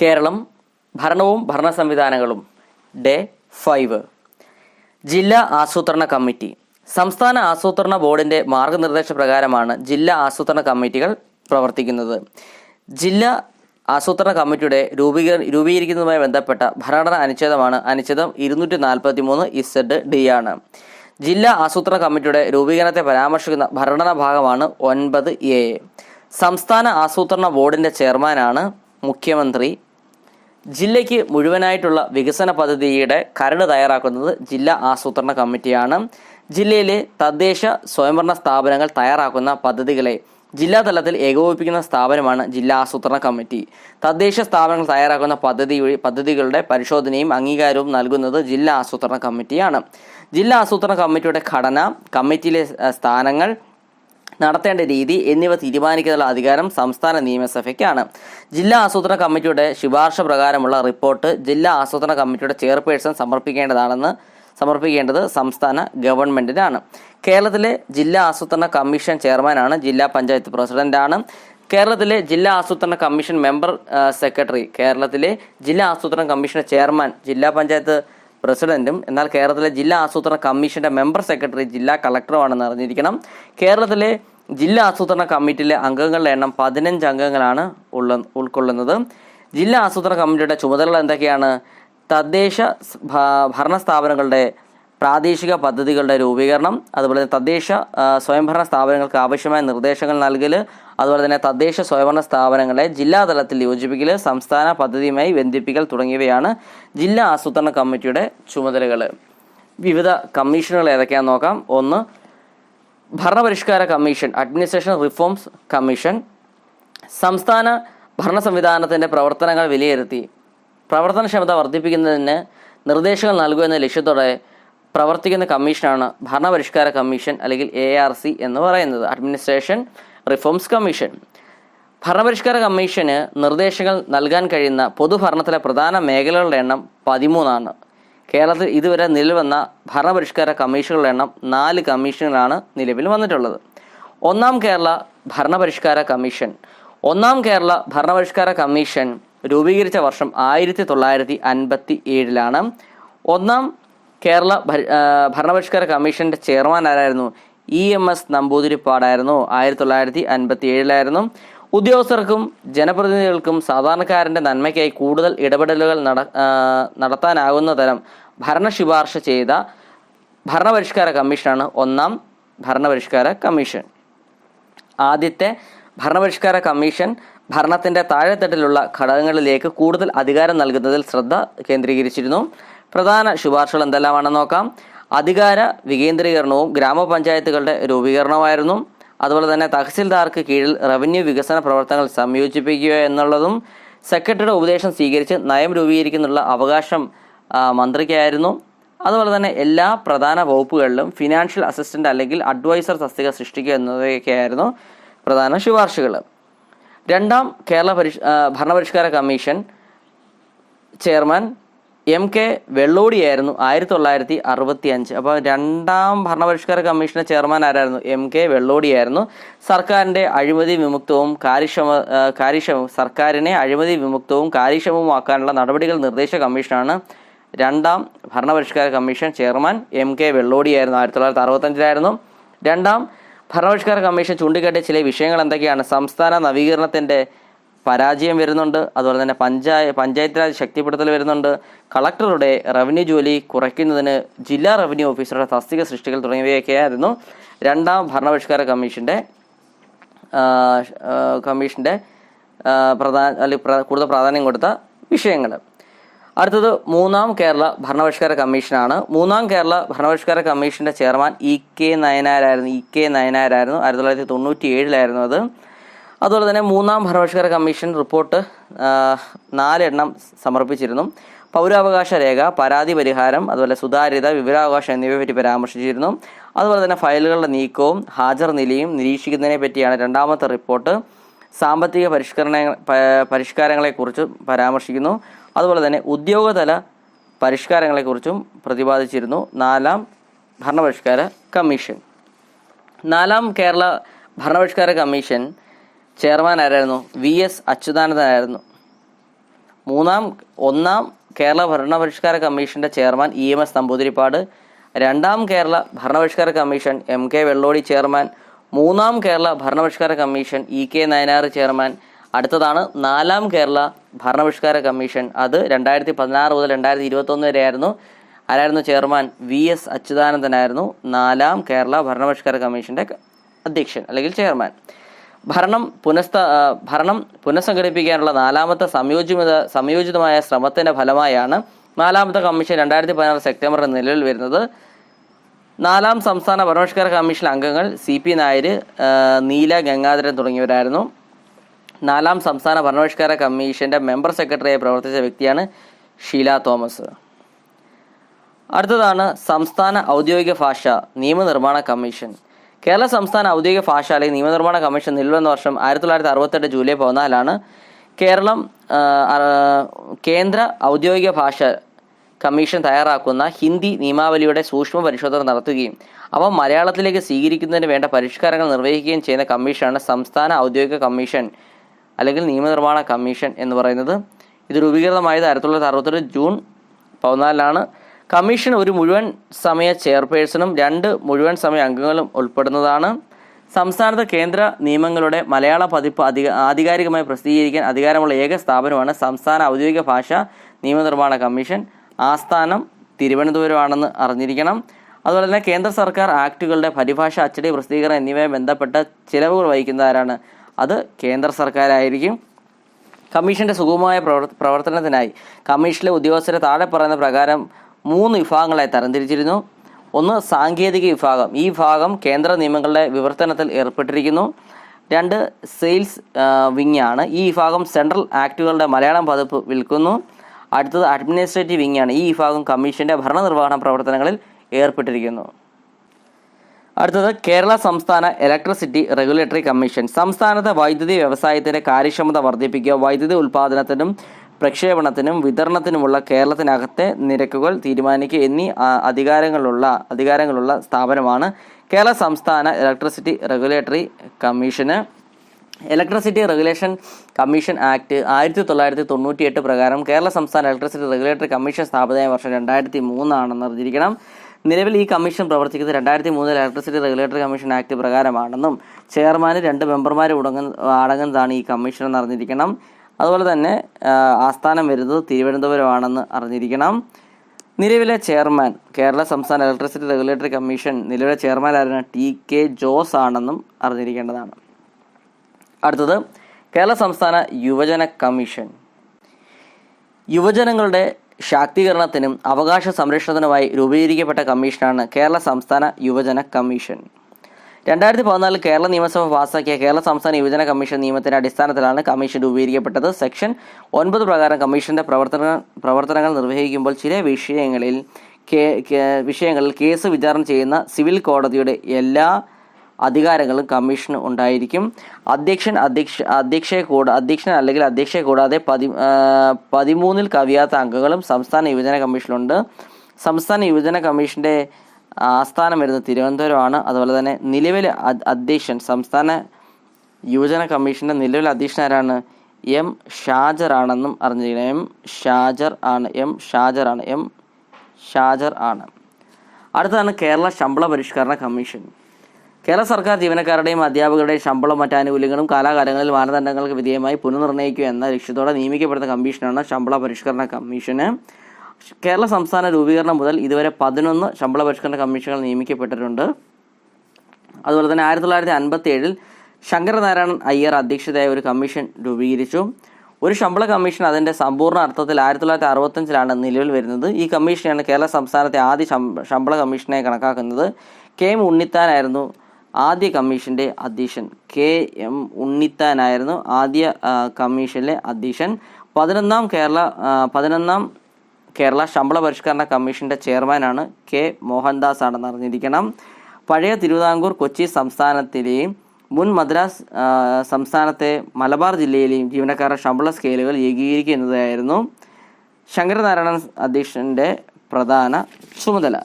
കേരളം ഭരണവും ഭരണ സംവിധാനങ്ങളും ഡേ ഫൈവ്. ജില്ലാ ആസൂത്രണ കമ്മിറ്റി. സംസ്ഥാന ആസൂത്രണ ബോർഡിന്റെ മാർഗനിർദ്ദേശ പ്രകാരമാണ് ജില്ലാ ആസൂത്രണ കമ്മിറ്റികൾ പ്രവർത്തിക്കുന്നത്. ജില്ലാ ആസൂത്രണ കമ്മിറ്റിയുടെ രൂപീകര രൂപീകരിക്കുന്നതുമായി ബന്ധപ്പെട്ട ഭരണഘടന അനുച്ഛേദമാണ് അനുച്ഛേദം ഇരുന്നൂറ്റി നാൽപ്പത്തി മൂന്ന് ഇസഡ് ഡി ആണ്. ജില്ലാ ആസൂത്രണ കമ്മിറ്റിയുടെ രൂപീകരണത്തെ പരാമർശിക്കുന്ന ഭരണഘടനാ ഭാഗമാണ് ഒൻപത് എ. സംസ്ഥാന ആസൂത്രണ ബോർഡിന്റെ ചെയർമാനാണ് മുഖ്യമന്ത്രി ജില്ലയ്ക്ക് മുഴുവനായിട്ടുള്ള വികസന പദ്ധതിയുടെ കരട് തയ്യാറാക്കുന്നത് ജില്ലാ ആസൂത്രണ കമ്മിറ്റിയാണ്. ജില്ലയിലെ തദ്ദേശ സ്വയംഭരണ സ്ഥാപനങ്ങൾ തയ്യാറാക്കുന്ന പദ്ധതികളെ ജില്ലാ തലത്തിൽ ഏകോപിപ്പിക്കുന്ന സ്ഥാപനമാണ് ജില്ലാ ആസൂത്രണ കമ്മിറ്റി. തദ്ദേശ സ്ഥാപനങ്ങൾ തയ്യാറാക്കുന്ന പദ്ധതി പദ്ധതികളുടെ പരിശോധനയും അംഗീകാരവും നൽകുന്നത് ജില്ലാ ആസൂത്രണ കമ്മിറ്റിയാണ്. ജില്ലാ ആസൂത്രണ കമ്മിറ്റിയുടെ ഘടന കമ്മിറ്റിയിലെ സ്ഥാനങ്ങൾ നടത്തേണ്ട രീതി എന്നിവ തീരുമാനിക്കാനുള്ള അധികാരം സംസ്ഥാന നിയമസഭയ്ക്കാണ്. ജില്ലാ ആസൂത്രണ കമ്മിറ്റിയുടെ ശുപാർശ പ്രകാരമുള്ള റിപ്പോർട്ട് ജില്ലാ ആസൂത്രണ കമ്മിറ്റിയുടെ ചെയർപേഴ്സൺ സമർപ്പിക്കേണ്ടതാണെന്ന് സമർപ്പിക്കേണ്ടത് സംസ്ഥാന ഗവൺമെന്റിനാണ്. കേരളത്തിലെ ജില്ലാ ആസൂത്രണ കമ്മീഷൻ ചെയർമാനാണ് ജില്ലാ പഞ്ചായത്ത് പ്രസിഡന്റാണ്. കേരളത്തിലെ ജില്ലാ ആസൂത്രണ കമ്മീഷൻ മെമ്പർ സെക്രട്ടറി. കേരളത്തിലെ ജില്ലാ ആസൂത്രണ കമ്മീഷൻ ചെയർമാൻ ജില്ലാ പഞ്ചായത്ത് പ്രസിഡന്റും എന്നാൽ കേരളത്തിലെ ജില്ലാ ആസൂത്രണ കമ്മീഷന്റെ മെമ്പർ സെക്രട്ടറി ജില്ലാ കളക്ടറുമാണെന്ന് അറിഞ്ഞിരിക്കണം. കേരളത്തിലെ ജില്ലാ ആസൂത്രണ കമ്മിറ്റിയിലെ അംഗങ്ങളുടെ എണ്ണം പതിനഞ്ച് അംഗങ്ങളാണ് ഉള്ള ഉൾക്കൊള്ളുന്നത്. ജില്ലാ ആസൂത്രണ കമ്മിറ്റിയുടെ ചുമതലകൾ എന്തൊക്കെയാണ്? തദ്ദേശ ഭരണ സ്ഥാപനങ്ങളുടെ പ്രാദേശിക പദ്ധതികളുടെ രൂപീകരണം അതുപോലെ തദ്ദേശ സ്വയംഭരണ സ്ഥാപനങ്ങൾക്ക് ആവശ്യമായ നിർദ്ദേശങ്ങൾ നൽകൽ അതുപോലെ തന്നെ തദ്ദേശ സ്വയംഭരണ സ്ഥാപനങ്ങളെ ജില്ലാ തലത്തിൽ യോജിപ്പിക്കൽ സംസ്ഥാന പദ്ധതിയുമായി ബന്ധിപ്പിക്കൽ തുടങ്ങിയവയാണ് ജില്ലാ ആസൂത്രണ കമ്മിറ്റിയുടെ ചുമതലകൾ. വിവിധ കമ്മീഷനുകൾ ഏതൊക്കെയാണെന്ന് നോക്കാം. ഒന്ന് ഭരണപരിഷ്കാര കമ്മീഷൻ അഡ്മിനിസ്ട്രേഷൻ റിഫോംസ് കമ്മീഷൻ. സംസ്ഥാന ഭരണ സംവിധാനത്തിന്റെ പ്രവർത്തനങ്ങൾ വിലയിരുത്തി പ്രവർത്തനക്ഷമത വർദ്ധിപ്പിക്കുന്നതിന് നിർദ്ദേശങ്ങൾ നൽകുക എന്ന ലക്ഷ്യത്തോടെ പ്രവർത്തിക്കുന്ന കമ്മീഷനാണ് ഭരണപരിഷ്കാര കമ്മീഷൻ അല്ലെങ്കിൽ എ എന്ന് പറയുന്നത്. Administration reforms commission. ഭരണപരിഷ്കാര കമ്മീഷന് നിർദ്ദേശങ്ങൾ നൽകാൻ കഴിയുന്ന പൊതുഭരണത്തിലെ പ്രധാന മേഖലകളുടെ എണ്ണം പതിമൂന്നാണ്. കേരളത്തിൽ ഇതുവരെ നിലവിൽ വന്ന ഭരണപരിഷ്കാര കമ്മീഷനുകളുടെ എണ്ണം നാല് കമ്മീഷനുകളാണ് നിലവിൽ വന്നിട്ടുള്ളത്. ഒന്നാം കേരള ഭരണപരിഷ്കാര കമ്മീഷൻ. ഒന്നാം കേരള ഭരണപരിഷ്കാര കമ്മീഷൻ രൂപീകരിച്ച വർഷം ആയിരത്തി തൊള്ളായിരത്തി അൻപത്തി ഏഴിലാണ് ഒന്നാം കേരള ഭരണപരിഷ്കാര കമ്മീഷന്റെ ചെയർമാൻ ആരായിരുന്നു? ഇ എം എസ് നമ്പൂതിരിപ്പാടായിരുന്നു. ആയിരത്തി തൊള്ളായിരത്തി അൻപത്തി ഏഴിലായിരുന്നു ഉദ്യോഗസ്ഥർക്കും ജനപ്രതിനിധികൾക്കും സാധാരണക്കാരന്റെ നന്മയ്ക്കായി കൂടുതൽ ഇടപെടലുകൾ നട നടത്താനാകുന്ന തരം ഭരണ ശുപാർശ ചെയ്ത ഭരണപരിഷ്കാര കമ്മീഷനാണ് ഒന്നാം ഭരണപരിഷ്കാര കമ്മീഷൻ. ആദ്യത്തെ ഭരണപരിഷ്കാര കമ്മീഷൻ ഭരണത്തിന്റെ താഴെത്തട്ടിലുള്ള ഘടകങ്ങളിലേക്ക് കൂടുതൽ അധികാരം നൽകുന്നതിൽ ശ്രദ്ധ കേന്ദ്രീകരിച്ചിരുന്നു. പ്രധാന ശുപാർശകൾ എന്തെല്ലാമാണെന്ന് നോക്കാം. അധികാര വികേന്ദ്രീകരണവും ഗ്രാമപഞ്ചായത്തുകളുടെ രൂപീകരണമായിരുന്നു അതുപോലെ തന്നെ തഹസിൽദാർക്ക് കീഴിൽ റവന്യൂ വികസന പ്രവർത്തനങ്ങൾ സംയോജിപ്പിക്കുക എന്നുള്ളതും സെക്രട്ടറിയുടെ ഉപദേശം സ്വീകരിച്ച് നയം രൂപീകരിക്കുന്നുള്ള അവകാശം മന്ത്രിക്കായിരുന്നു. അതുപോലെ തന്നെ എല്ലാ പ്രധാന വകുപ്പുകളിലും ഫിനാൻഷ്യൽ അസിസ്റ്റന്റ് അല്ലെങ്കിൽ അഡ്വൈസർ തസ്തിക സൃഷ്ടിക്കുക എന്നതൊക്കെയായിരുന്നു പ്രധാന ശുപാർശകൾ. രണ്ടാം കേരള പരിഷ് ഭരണപരിഷ്കാര കമ്മീഷൻ ചെയർമാൻ എം കെ വെള്ളോടിയായിരുന്നു ആയിരത്തി തൊള്ളായിരത്തി അറുപത്തി അഞ്ച് അപ്പോൾ രണ്ടാം ഭരണപരിഷ്കാര കമ്മീഷന്റെ ചെയർമാൻ ആരായിരുന്നു? എം കെ വെള്ളോടിയായിരുന്നു സർക്കാരിന്റെ അഴിമതി വിമുക്തവും കാര്യക്ഷമ കാര്യക്ഷമ സർക്കാരിനെ അഴിമതി വിമുക്തവും കാര്യക്ഷമവുമാക്കാനുള്ള നടപടികൾ നിർദ്ദേശ കമ്മീഷനാണ് രണ്ടാം ഭരണപരിഷ്കാര കമ്മീഷൻ ചെയർമാൻ എം കെ വെള്ളോടിയായിരുന്നു ആയിരത്തി തൊള്ളായിരത്തി അറുപത്തഞ്ചിലായിരുന്നു രണ്ടാം ഭരണപരിഷ്കാര കമ്മീഷൻ ചൂണ്ടിക്കാട്ടിയ ചില വിഷയങ്ങൾ എന്തൊക്കെയാണ്? സംസ്ഥാന നവീകരണത്തിന്റെ പരാജയം വരുന്നുണ്ട്. അതുപോലെ തന്നെ പഞ്ചായ പഞ്ചായത്ത് രാജ് ശക്തിപ്പെടുത്തൽ വരുന്നുണ്ട്. കളക്ടറുടെ റവന്യൂ ജോലി കുറയ്ക്കുന്നതിന് ജില്ലാ റവന്യൂ ഓഫീസറുടെ തസ്തിക സൃഷ്ടികൾ തുടങ്ങിയവയൊക്കെയായിരുന്നു. രണ്ടാം ഭരണപരിഷ്കാര കമ്മീഷന്റെ കമ്മീഷന്റെ പ്രധാന അല്ലെങ്കിൽ കൂടുതൽ പ്രാധാന്യം കൊടുത്ത വിഷയങ്ങൾ. അടുത്തത് മൂന്നാം കേരള ഭരണപരിഷ്കാര കമ്മീഷനാണ്. മൂന്നാം കേരള ഭരണപരിഷ്കാര കമ്മീഷന്റെ ചെയർമാൻ ഇ കെ നയനാരായിരുന്നു ഇ കെ നയനാരായിരുന്നു. ആയിരത്തി തൊള്ളായിരത്തി തൊണ്ണൂറ്റി ഏഴിലായിരുന്നു അത്. അതുപോലെ തന്നെ മൂന്നാം ഭരണപക്ഷകര കമ്മീഷൻ റിപ്പോർട്ട് നാലെണ്ണം സമർപ്പിച്ചിരുന്നു. പൗരാവകാശ രേഖ പരാതി പരിഹാരം അതുപോലെ സുതാര്യത വിവരാവകാശം എന്നിവയെ പറ്റി പരാമർശിച്ചിരുന്നു. അതുപോലെ തന്നെ ഫയലുകളുടെ നീക്കവും ഹാജർ നിലയും നിരീക്ഷിക്കുന്നതിനെ പറ്റിയാണ് രണ്ടാമത്തെ റിപ്പോർട്ട്. സാമ്പത്തിക പരിഷ്കരണ പരിഷ്കാരങ്ങളെക്കുറിച്ച് പരാമർശിക്കുന്നു. അതുപോലെ തന്നെ ഉദ്യോഗതല പരിഷ്കാരങ്ങളെക്കുറിച്ചും പ്രതിപാദിച്ചിരുന്നു നാലാം ഭരണപരിഷ്കാര കമ്മീഷൻ. നാലാം കേരള ഭരണപരിഷ്കാര കമ്മീഷൻ ചെയർമാൻ ആരായിരുന്നു? വി എസ് അച്യുതാനന്ദനായിരുന്നു. മൂന്നാം ഒന്നാം കേരള ഭരണപരിഷ്കാര കമ്മീഷന്റെ chairman E M S Namboodiripad. രണ്ടാം Kerala ഭരണപരിഷ്കാര commission M K Vellodi chairman. മൂന്നാം Kerala ഭരണപരിഷ്കാര commission E K Nayanar chairman. അടുത്തതാണ് നാലാം കേരള ഭരണപരിഷ്കാര കമ്മീഷൻ. അത് രണ്ടായിരത്തി പതിനാറ് മുതൽ രണ്ടായിരത്തി ഇരുപത്തൊന്ന് വരെയായിരുന്നു. ആരായിരുന്നു ചെയർമാൻ? V S അച്യുതാനന്ദനായിരുന്നു. നാലാം കേരള ഭരണപരിഷ്കാര കമ്മീഷന്റെ അധ്യക്ഷൻ അല്ലെങ്കിൽ ചെയർമാൻ. ഭരണം പുനഃസ്ഥ ഭരണം പുനഃസംഘടിപ്പിക്കാനുള്ള നാലാമത്തെ സംയോജിത സംയോജിതമായ ശ്രമത്തിന്റെ ഫലമായാണ് നാലാമത്തെ കമ്മീഷൻ രണ്ടായിരത്തി പതിനാറ് സെപ്റ്റംബറിൽ നിലവിൽ വരുന്നത്. നാലാം സംസ്ഥാന ഭരണപരിഷ്കാര കമ്മീഷൻ അംഗങ്ങൾ സി പി നായർ നീല ഗംഗാധരൻ തുടങ്ങിയവരായിരുന്നു. നാലാം സംസ്ഥാന ഭരണപരിഷ്കാര കമ്മീഷന്റെ മെമ്പർ സെക്രട്ടറിയായി പ്രവർത്തിച്ച വ്യക്തിയാണ് ഷീല തോമസ്. അടുത്തതാണ് സംസ്ഥാന ഔദ്യോഗിക ഭാഷ നിയമനിർമ്മാണ കമ്മീഷൻ. കേരള സംസ്ഥാന ഔദ്യോഗിക ഭാഷ അല്ലെങ്കിൽ നിയമനിർമ്മാണ കമ്മീഷൻ നിലവിലുന്ന വർഷം ആയിരത്തി തൊള്ളായിരത്തി അറുപത്തെട്ട് ജൂലൈ പതിനാലാണ് കേരളം കേന്ദ്ര ഔദ്യോഗിക ഭാഷ കമ്മീഷൻ തയ്യാറാക്കുന്ന ഹിന്ദി നിയമാവലിയുടെ സൂക്ഷ്മ പരിശോധന നടത്തുകയും അവ മലയാളത്തിലേക്ക് സ്വീകരിക്കുന്നതിന് വേണ്ട പരിഷ്കാരങ്ങൾ നിർവഹിക്കുകയും ചെയ്യുന്ന കമ്മീഷനാണ് സംസ്ഥാന ഔദ്യോഗിക കമ്മീഷൻ അല്ലെങ്കിൽ നിയമനിർമ്മാണ കമ്മീഷൻ എന്ന് പറയുന്നത്. ഇത് രൂപീകൃതമായത് ആയിരത്തി തൊള്ളായിരത്തി അറുപത്തെട്ട് ജൂൺ പതിനാലിലാണ് കമ്മീഷൻ ഒരു മുഴുവൻ സമയ ചെയർപേഴ്സണും രണ്ട് മുഴുവൻ സമയ അംഗങ്ങളും ഉൾപ്പെടുന്നതാണ്. സംസ്ഥാനത്ത് കേന്ദ്ര നിയമങ്ങളുടെ മലയാള പതിപ്പ് അധിക ആധികാരികമായി പ്രസിദ്ധീകരിക്കാൻ അധികാരമുള്ള ഏക സ്ഥാപനമാണ് സംസ്ഥാന ഔദ്യോഗിക ഭാഷ നിയമനിർമ്മാണ കമ്മീഷൻ. ആസ്ഥാനം തിരുവനന്തപുരമാണെന്ന് അറിഞ്ഞിരിക്കണം. അതുപോലെ തന്നെ കേന്ദ്ര സർക്കാർ ആക്ടുകളുടെ പരിഭാഷ അച്ചടി പ്രസിദ്ധീകരണം എന്നിവയുമായി ബന്ധപ്പെട്ട ചിലവുകൾ വഹിക്കുന്ന ആരാണ്? അത് കേന്ദ്ര സർക്കാരായിരിക്കും. കമ്മീഷന്റെ സുഗമമായ പ്രവർ- പ്രവർത്തനത്തിനായി കമ്മീഷനിലെ ഉദ്യോഗസ്ഥരെ താഴെ പറയുന്ന പ്രകാരം മൂന്ന് വിഭാഗങ്ങളായി തരംതിരിച്ചിരുന്നു. ഒന്ന് സാങ്കേതിക വിഭാഗം. ഈ വിഭാഗം കേന്ദ്ര നിയമങ്ങളുടെ വിവർത്തനത്തിൽ ഏർപ്പെട്ടിരിക്കുന്നു. രണ്ട് സെയിൽസ് വിങ് ആണ് ഈ വിഭാഗം സെൻട്രൽ ആക്ടുകളുടെ മലയാളം പതിപ്പ് വിൽക്കുന്നു. അടുത്തത് അഡ്മിനിസ്ട്രേറ്റീവ് വിങ് ആണ് ഈ വിഭാഗം കമ്മീഷന്റെ ഭരണനിർവഹണ പ്രവർത്തനങ്ങളിൽ ഏർപ്പെട്ടിരിക്കുന്നു. അടുത്തത് കേരള സംസ്ഥാന ഇലക്ട്രിസിറ്റി റെഗുലേറ്ററി കമ്മീഷൻ. സംസ്ഥാനത്തെ വൈദ്യുതി വ്യവസായത്തിന്റെ കാര്യക്ഷമത വർദ്ധിപ്പിക്കുക വൈദ്യുതി ഉൽപ്പാദനത്തിനും പ്രക്ഷേപണത്തിനും വിതരണത്തിനുമുള്ള കേരളത്തിനകത്തെ നിരക്കുകൾ തീരുമാനിക്കുക എന്നീ അധികാരങ്ങളുള്ള അധികാരങ്ങളുള്ള സ്ഥാപനമാണ് കേരള സംസ്ഥാന ഇലക്ട്രിസിറ്റി റെഗുലേറ്ററി കമ്മീഷന്. ഇലക്ട്രിസിറ്റി റെഗുലേഷൻ കമ്മീഷൻ ആക്ട് ആയിരത്തി തൊള്ളായിരത്തി തൊണ്ണൂറ്റി എട്ട് പ്രകാരം കേരള സംസ്ഥാന ഇലക്ട്രിസിറ്റി റെഗുലേറ്ററി കമ്മീഷൻ സ്ഥാപിതമായ വർഷം രണ്ടായിരത്തി മൂന്നാണെന്ന് അറിഞ്ഞിരിക്കണം. നിലവിൽ ഈ കമ്മീഷൻ പ്രവർത്തിക്കുന്നത് രണ്ടായിരത്തി മൂന്നിൽ ഇലക്ട്രിസിറ്റി റെഗുലേറ്ററി കമ്മീഷൻ ആക്ട് പ്രകാരമാണെന്നും ചെയർമാന് രണ്ട് മെമ്പർമാർ ഉടങ്ങുന്ന അടങ്ങുന്നതാണ് ഈ കമ്മീഷൻ എന്ന് അറിഞ്ഞിരിക്കണം അതുപോലെ തന്നെ ആസ്ഥാനം വരുന്നത് തിരുവനന്തപുരമാണെന്ന് അറിഞ്ഞിരിക്കണം. നിലവിലെ ചെയർമാൻ കേരള സംസ്ഥാന ഇലക്ട്രിസിറ്റി റെഗുലേറ്ററി കമ്മീഷൻ നിലവിലെ ചെയർമാൻ ആരാണ് ടി കെ ജോസ് ആണെന്നും അറിഞ്ഞിരിക്കേണ്ടതാണ്. അടുത്തത് കേരള സംസ്ഥാന യുവജന കമ്മീഷൻ. യുവജനങ്ങളുടെ ശാക്തീകരണത്തിനും അവകാശ സംരക്ഷണത്തിനുമായി രൂപീകരിക്കപ്പെട്ട കമ്മീഷനാണ് കേരള സംസ്ഥാന യുവജന കമ്മീഷൻ. രണ്ടായിരത്തി പതിനാലിൽ കേരള നിയമസഭ പാസാക്കിയ കേരള സംസ്ഥാന യുവജന കമ്മീഷൻ നിയമത്തിന്റെ അടിസ്ഥാനത്തിലാണ് കമ്മീഷൻ രൂപീകരിക്കപ്പെട്ടത്. സെക്ഷൻ ഒൻപത് പ്രകാരം കമ്മീഷന്റെ പ്രവർത്തന പ്രവർത്തനങ്ങൾ നിർവഹിക്കുമ്പോൾ ചില വിഷയങ്ങളിൽ വിഷയങ്ങളിൽ കേസ് വിചാരണ ചെയ്യുന്ന സിവിൽ കോടതിയുടെ എല്ലാ അധികാരങ്ങളും കമ്മീഷന് ഉണ്ടായിരിക്കും. അധ്യക്ഷൻ അധ്യക്ഷ അധ്യക്ഷയെ കൂടാ അധ്യക്ഷൻ അല്ലെങ്കിൽ അധ്യക്ഷയെ കൂടാതെ പതി പതിമൂന്നിൽ കവിയാത്ത അംഗങ്ങളും സംസ്ഥാന യുവജന കമ്മീഷനുണ്ട് സംസ്ഥാന യുവജന കമ്മീഷന്റെ ആസ്ഥാനം വരുന്നത് തിരുവനന്തപുരമാണ്. അതുപോലെ തന്നെ നിലവിലെ അധ്യക്ഷൻ സംസ്ഥാന യുവജന കമ്മീഷന്റെ നിലവിലെ അധ്യക്ഷൻ ആരാണ്? എം ഷാജർ ആണെന്നും അറിഞ്ഞിരിക്കണം. എം ഷാജർ ആണ്. എം ഷാജർ ആണ്. എം ഷാജർ ആണ്. അടുത്തതാണ് കേരള ശമ്പള പരിഷ്കരണ കമ്മീഷൻ. കേരള സർക്കാർ ജീവനക്കാരുടെയും അധ്യാപകരുടെയും ശമ്പളം മറ്റ് ആനുകൂല്യങ്ങളും കാലാകാലങ്ങളിൽ മാനദണ്ഡങ്ങൾക്ക് വിധേയമായി പുനർനിർണയിക്കുക എന്ന ലക്ഷ്യത്തോടെ നിയമിക്കപ്പെടുന്ന കമ്മീഷനാണ് ശമ്പള പരിഷ്കരണ കമ്മീഷന്. കേരള സംസ്ഥാന രൂപീകരണം മുതൽ ഇതുവരെ പതിനൊന്ന് ശമ്പള പരിഷ്കരണ കമ്മീഷനുകൾ നിയമിക്കപ്പെട്ടിട്ടുണ്ട്. അതുപോലെ തന്നെ ആയിരത്തി തൊള്ളായിരത്തി അൻപത്തി ഏഴിൽ ശങ്കരനാരായണൻ അയ്യർ അധ്യക്ഷതയായ ഒരു കമ്മീഷൻ രൂപീകരിച്ചു. ഒരു ശമ്പള കമ്മീഷൻ അതിന്റെ സമ്പൂർണ അർത്ഥത്തിൽ ആയിരത്തി തൊള്ളായിരത്തി അറുപത്തഞ്ചിലാണ് നിലവിൽ വരുന്നത്. ഈ കമ്മീഷനെയാണ് കേരള സംസ്ഥാനത്തെ ആദ്യ ശമ്പള കമ്മീഷനായി കണക്കാക്കുന്നത്. കെ എം ഉണ്ണിത്താനായിരുന്നു ആദ്യ കമ്മീഷന്റെ അധ്യക്ഷൻ. കെ എം ഉണ്ണിത്താനായിരുന്നു ആദ്യ കമ്മീഷനിലെ അധ്യക്ഷൻ. പതിനൊന്നാം കേരള പതിനൊന്നാം കേരള ശമ്പള പരിഷ്കരണ കമ്മീഷന്റെ ചെയർമാനാണ് കെ മോഹൻദാസ് ആണെന്ന് അറിഞ്ഞിരിക്കണം. പഴയ തിരുവിതാംകൂർ കൊച്ചി സംസ്ഥാനത്തിലെയും മുൻ മദ്രാസ് സംസ്ഥാനത്തെ മലബാർ ജില്ലയിലെയും ജീവനക്കാരുടെ ശമ്പള സ്കെയിലുകൾ ഏകീകരിക്കുന്നതായിരുന്നു. ശങ്കരനാരായണൻ അധ്യക്ഷന്റെ പ്രധാന ചുമതല.